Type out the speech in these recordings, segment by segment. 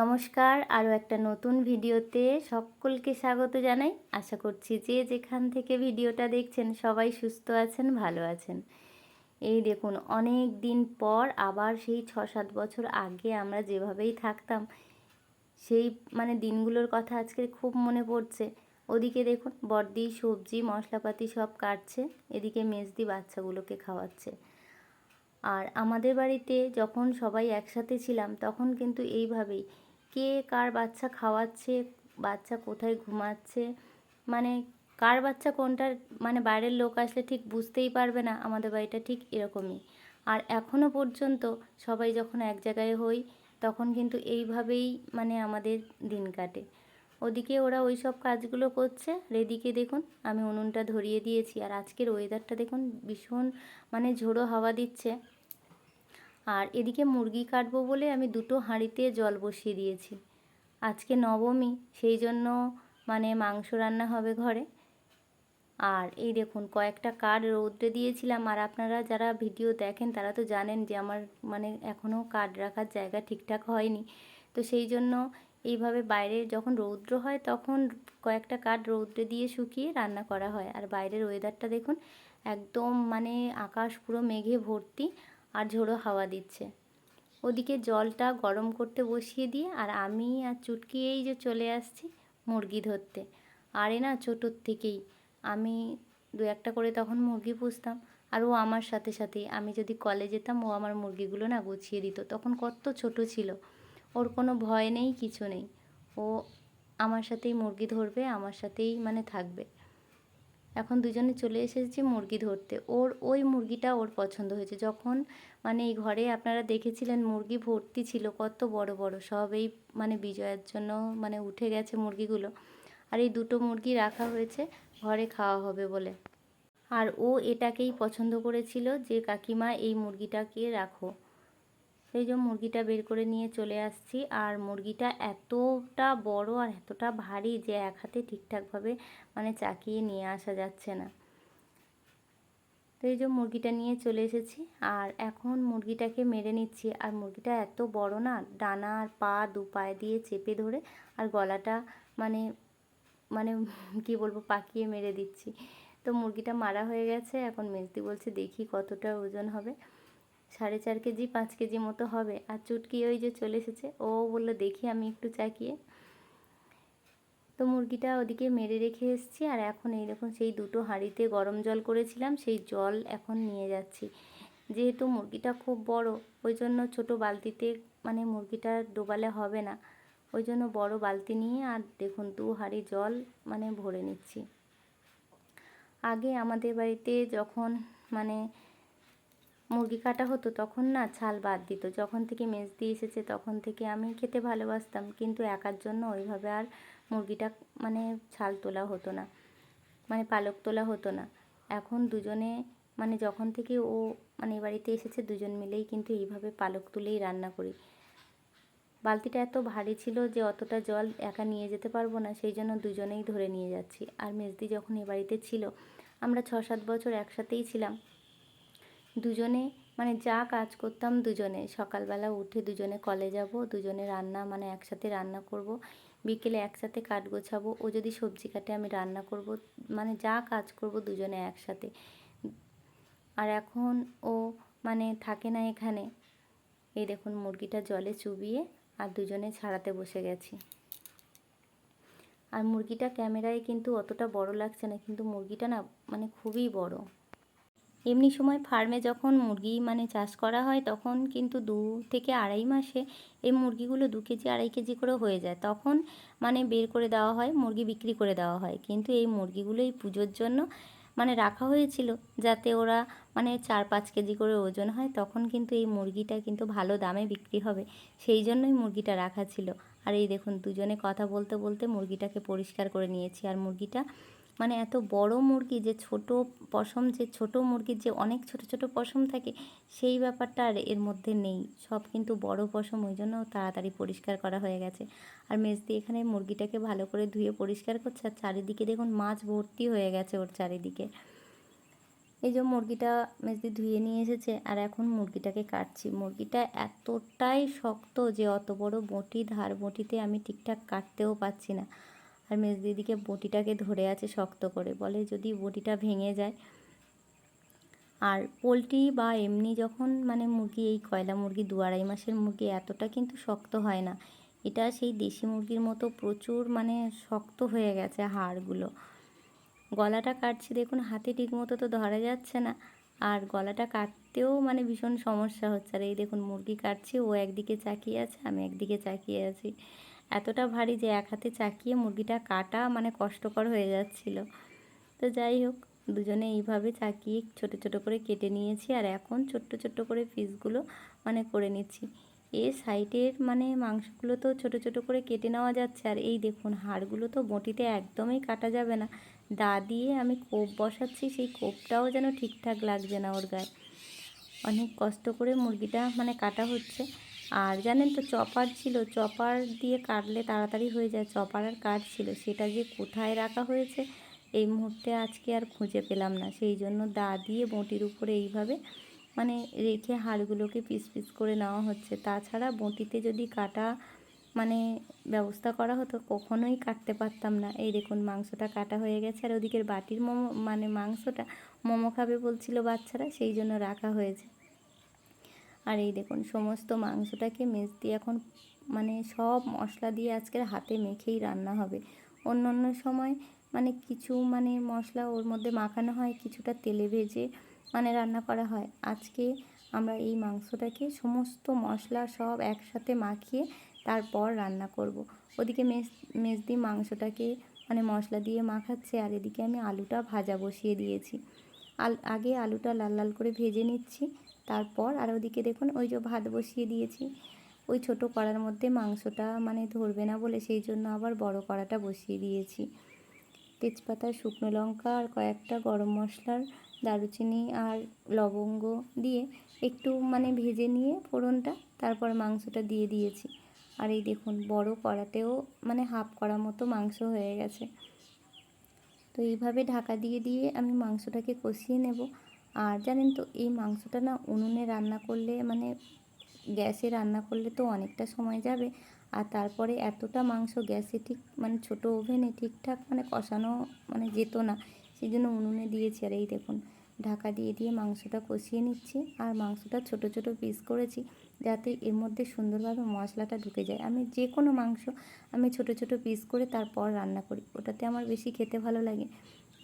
নমস্কার, আরও একটা নতুন ভিডিওতে সকলকে স্বাগত জানাই। আশা করছি যে যেখান থেকে ভিডিওটা দেখছেন সবাই সুস্থ আছেন, ভালো আছেন। এই দেখুন, অনেক দিন পর আবার সেই ছ সাত বছর আগে আমরা যেভাবেই থাকতাম, সেই মানে দিনগুলোর কথা আজকে খুব মনে পড়ছে। ওদিকে দেখুন, বর্দি, সবজি, মশলাপাতি সব কাটছে, এদিকে মেজদি বাচ্চাগুলোকে খাওয়াচ্ছে। আর আমাদের বাড়িতে যখন সবাই একসাথে ছিলাম, তখন কিন্তু এইভাবেই কে কার বাচ্চা খাওয়াচ্ছে, বাচ্চা কোথায় ঘুমাচ্ছে মানে কার বাচ্চা কোনটার মানে বাইরের লোক আসলে ঠিক বুঝতেই পারবে না, আমাদের বাড়িটা ঠিক এরকমই। আর এখনও পর্যন্ত সবাই যখন এক জায়গায় হই, তখন কিন্তু এইভাবেই মানে আমাদের দিন কাটে। ওদিকে ওরা ওই সব কাজগুলো করছে রেদিকে দেখুন আমি উনুনটা ধরিয়ে দিয়েছি, আর আজকের ওয়েদারটা দেখুন ভীষণ মানে ঝোড়ো হাওয়া দিচ্ছে। আর এদিকে মুরগি কাটবো বলে আমি দুটো হাঁড়িতে জল বসিয়ে দিয়েছি। আজকে নবমী, সেই জন্য মানে মাংস রান্না হবে ঘরে। আর এই দেখুন, কয়েকটা কাঠ রৌদ্রে দিয়েছিলাম। আর আপনারা যারা ভিডিও দেখেন, তারা তো জানেন যে আমার মানে এখনও কাঠ রাখার জায়গা ঠিকঠাক হয়নি। তো সেই জন্য এইভাবে বাইরে যখন রৌদ্র হয়, তখন কয়েকটা কাঠ রৌদ্রে দিয়ে শুকিয়ে রান্না করা হয়। আর বাইরের ওয়েদারটা দেখুন, একদম মানে আকাশ পুরো মেঘে ভর্তি। আর ঝোড়ো হাওয়া দিচ্ছে। ওদিকে জলটা গরম করতে বসিয়ে দিয়ে আর আমি আর চুটকি এই যে চলে আসছি মুরগি ধরতে। আর না ছোটোর থেকেই। আমি দু একটা করে তখন মুরগি পুষতাম আর ও আমার সাথে সাথে আমি যদি কলে যেতাম, ও আমার মুরগিগুলো না গুছিয়ে দিত। তখন কত ছোট ছিল। ওর কোনো ভয় নেই, কিছু নেই। ও আমার সাথেই মুরগি ধরবে, আমার সাথেই মানে থাকবে। এখন দুজনে চলে এসেছি মুরগি ধরতে। ওর, ওই মুরগিটা ওর পছন্দ হয়েছে। যখন মানে এই ঘরে আপনারা দেখেছিলেন মুরগি ভর্তি ছিল, কত বড় বড়, সব এই মানে বিজয়ের জন্য মানে উঠে গেছে মুরগিগুলো। আর এই দুটো মুরগি রাখা হয়েছে, ঘরে খাওয়া হবে বলে। আর ও এটাকেই পছন্দ করেছিল যে, কাকিমা এই মুরগিটাকে রাখো। সেই জন্য মুরগিটা বের করে নিয়ে চলে আসছি। আর মুরগিটা এতটা বড় আর এতটা ভারী যে এক হাতে ঠিকঠাকভাবে মানে চাকিয়ে নিয়ে আসা যাচ্ছে না। তো এই যে মুরগিটা নিয়ে চলে এসেছি। আর এখন মুরগিটাকে মেরে নিচ্ছি। আর মুরগিটা এত বড় না, ডানা আর পা দু পায়ে দিয়ে চেপে ধরে আর গলাটা মানে মানে কি বলব, পাকিয়ে মেরে দিচ্ছি। তো মুরগিটা মারা হয়ে গেছে। এখন মেজদি বলছে, দেখি কতটা ওজন হবে। সাড়ে চার কেজি, পাঁচ কেজি মতো হবে। আর চুটকি ওই যে চলে এসেছে, ও বলল, দেখি আমি একটু চাকিয়ে। তো মুরগিটা ওদিকে মেরে রেখে এসেছি, আর এখন এই দেখুন, সেই দুটো হাঁড়িতে গরম জল করেছিলাম, সেই জল এখন নিয়ে যাচ্ছি। যেহেতু মুরগিটা খুব বড়, ওই জন্য ছোটো বালতিতে মানে মুরগিটা ডোবালে হবে না। ওই জন্য বড় বালতি নিয়ে, আর দেখুন, দু হাঁড়ি জল মানে ভরে নিচ্ছি। আগে আমাদের বাড়িতে যখন মানে মুরগি কাটা হতো তখন না ছাল বাদ দিত। যখন থেকে মেজদি এসেছে তখন থেকে আমি খেতে ভালোবাসতাম। কিন্তু একার জন্য ওইভাবে আর মুরগিটা মানে ছাল তোলা হতো না। মানে পালক তোলা হতো না। এখন দুজনে মানে যখন থেকে ও মানে এ বাড়িতে এসেছে দুজন মিলেই কিন্তু এইভাবে পালক তুলেই রান্না করি। বালতিটা এত ভারী ছিল যে অতটা জল একা নিয়ে যেতে পারব না, সেই জন্য দুজনেই ধরে নিয়ে যাচ্ছি। আর মেজদি যখন এ বাড়িতে ছিল, আমরা ছ সাত বছর একসাথেই ছিলাম। দুজনে মানে যা কাজ করতাম দুজনে। সকালবেলা উঠে দুজনে কলে যাব, দুজনে রান্না মানে একসাথে রান্না করব। বিকেলে একসাথে কাঠ গোছাবো, ও যদি সবজি কাটে আমি রান্না করব। মানে যা কাজ করব দুজনে একসাথে। আর এখন ও মানে থাকে না এখানে। এই দেখুন মুরগিটা জলে চুবিয়ে আর দুজনে ছাড়াতে বসে গেছি। আর মুরগিটা ক্যামেরায় কিন্তু অতটা বড় লাগছে না, কিন্তু মুরগিটা না মানে খুবই বড়। এমনি সময় ফার্মে যখন মুরগি মানে চাষ করা হয়, তখন কিন্তু দু থেকে আড়াই মাসে এই মুরগিগুলো দু কেজি, আড়াই কেজি করে হয়ে যায়। তখন মানে বের করে দেওয়া হয়, মুরগি বিক্রি করে দেওয়া হয়। কিন্তু এই মুরগিগুলো এই পুজোর জন্য মানে রাখা হয়েছিল যাতে ওরা মানে চার পাঁচ কেজি করে ওজন হয়, তখন কিন্তু এই মুরগিটা কিন্তু ভালো দামে বিক্রি হবে। সেই জন্যই মুরগিটা রাখা ছিল। আর এই দেখুন, দুজনে কথা বলতে বলতে মুরগিটাকে পরিষ্কার করে নিয়েছি। আর মুরগিটা মানে এত বড় মুরগি যে ছোট পশম, যে ছোট মুরগির যে অনেক ছোট ছোট পশম থাকে, সেই ব্যাপারটা আর এর মধ্যে নেই। সব কিন্তু বড় পশম, ওই জন্য তাড়াতাড়ি পরিষ্কার করা হয়ে গেছে। আর মেজদি এখানে মুরগিটাকে ভালো করে ধুয়ে পরিষ্কার করছে, আর চারিদিকে দেখুন মাছ ভর্তি হয়ে গেছে ওর চারিদিকে। এই যে মুরগিটা মেজদি ধুয়ে নিয়ে এসেছে, আর এখন মুরগিটাকে কাটছি। মুরগিটা এতটাই শক্ত যে অত বড় বটি, ধার বটিতে আমি ঠিকঠাক কাটতেও পাচ্ছি না। আর মেজদিদিকে বটিটাকে ধরে আছে শক্ত করে, বলে যদি বটিটা ভেঙে যায়। আর পোলট্রি বা এমনি যখন মানে মুরগি, এই কয়লা মুরগি দু আড়াই মাসের মুরগি এতটা কিন্তু শক্ত হয় না। এটা সেই দেশি মুরগির মতো প্রচুর মানে শক্ত হয়ে গেছে হাড়গুলো। গলাটা কাটছি দেখুন, হাতে ঠিকমতো তো ধরা যাচ্ছে না। আর গলাটা কাটতেও মানে ভীষণ সমস্যা হচ্ছে। আর এই দেখুন, মুরগি কাটছি, ও একদিকে চাকিয়ে আছে, আমি একদিকে চাকিয়ে আছি। এতটা ভারী যে এক হাতে চাকিয়ে মুরগিটা কাটা মানে কষ্টকর হয়ে যাচ্ছিল। তো যাই হোক, দুজনে এইভাবে চাকিয়ে ছোট ছোট করে কেটে নিয়েছি আর এখন ছোট্ট ছোট্ট করে পিসগুলো মানে করে নিচ্ছি। এ সাইডের মানে মাংসগুলো তো ছোট ছোট করে কেটে নেওয়া যাচ্ছে আর এই দেখুন হাড়গুলো তো বটিতে একদমই কাটা যাবে না। দা দিয়ে আমি কোপ বসাচ্ছি, সেই কোপটাও যেন ঠিকঠাক লাগছে না ওর গায়ে। অনেক কষ্ট করে মুরগিটা মানে কাটা হচ্ছে। আর জানেন তো চপার ছিল, চপার দিয়ে কাটলে তাড়াতাড়ি হয়ে যায়। চপার আর কাঠ ছিল, সেটা যে কোথায় রাখা হয়েছে এই মুহূর্তে আজকে আর খুঁজে পেলাম না। সেই জন্য দা দিয়ে বঁটির উপরে এইভাবে মানে রেখে হাড়গুলোকে পিস পিস করে নেওয়া হচ্ছে। তাছাড়া বঁটিতে যদি কাটা মানে ব্যবস্থা করা হতো, কখনোই কাটতে পারতাম না। এই দেখুন মাংসটা কাটা হয়ে গেছে, আর ওদিকের বাটির মোমো মানে মাংসটা মোমো খাবে বলছিল বাচ্চারা, সেই জন্য রাখা হয়েছে। আর এই দেখুন, সমস্ত মাংসটাকে মেজ দিয়ে এখন মানে সব মশলা দিয়ে আজকের হাতে মেখেই রান্না হবে। অন্য অন্য সময় মানে কিছু মানে মশলা ওর মধ্যে মাখানো হয়, কিছুটা তেলে ভেজে মানে রান্না করা হয়। আজকে আমরা এই মাংসটাকে সমস্ত মশলা সব একসাথে মাখিয়ে তারপর রান্না করব। ওদিকে মেজ, মেজদি মাংসটাকে মানে মশলা দিয়ে মাখাচ্ছে আর এদিকে আমি আলুটা ভাজা বসিয়ে দিয়েছি। আল, আগে আলুটা লাল লাল করে ভেজে নিচ্ছি। তারপর আর ওদিকে দেখুন ওই যে ভাত বসিয়ে দিয়েছি। ওই ছোট কড়ার মধ্যে মাংসটা মানে ধরবে না বলে সেই জন্য আবার বড় কড়াটা বসিয়ে দিয়েছি। তেজপাতা, শুকনো লঙ্কা আর কয়েকটা গরম মশলার দারুচিনি আর লবঙ্গ দিয়ে একটু মানে ভেজে নিয়ে ফোড়নটা তারপর মাংসটা দিয়ে দিয়েছি। আর এই দেখুন বড় কড়াতেও মানে হাফ করা মতো মাংস হয়ে গেছে। তো এইভাবে ঢাকা দিয়ে দিয়ে আমি মাংসটাকে কষিয়ে নেব। আর জানেন তো, এই মাংসটা না উনুনে রান্না করলে মানে গ্যাসে রান্না করলে তো অনেকটা সময় যাবে। আর তারপরে এতটা মাংস গ্যাসে ঠিক মানে ছোট ওভেনে ঠিকঠাক মানে কষানো মানে যেত না সেই জন্য উনুনে দিয়েছি। আর এই দেখুন, ঢাকা দিয়ে দিয়ে মাংসটা কষিয়ে নিচ্ছি আর মাংসটা ছোট ছোট পিস করেছি যাতে এর মধ্যে সুন্দরভাবে মশলাটা ঢুকে যায়। আমি যে কোনো মাংস আমি ছোট ছোট পিস করে তারপর রান্না করি, ওটাতে আমার বেশি খেতে ভালো লাগে।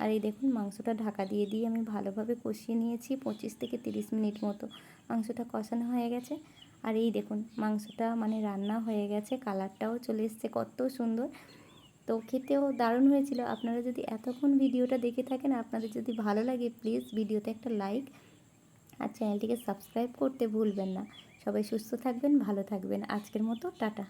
আর এই দেখুন, মাংসটা ঢাকা দিয়ে দিয়ে আমি ভালোভাবে কষিয়ে নিয়েছি পঁচিশ থেকে তিরিশ মিনিট মতো। মাংসটা কষানো হয়ে গেছে। আর এই দেখুন, মাংসটা মানে রান্না হয়ে গেছে, কালারটাও চলে এসছে, কত সুন্দর। তো খেতেও দারুণ হয়েছিল। আপনারা যদি এতক্ষণ ভিডিওটা দেখে থাকেন, আপনাদের যদি ভালো লাগে প্লিজ ভিডিওতে একটা লাইক আর চ্যানেলটিকে সাবস্ক্রাইব করতে ভুলবেন না। সবাই সুস্থ থাকবেন, ভালো থাকবেন। আজকের মতো, টাটা।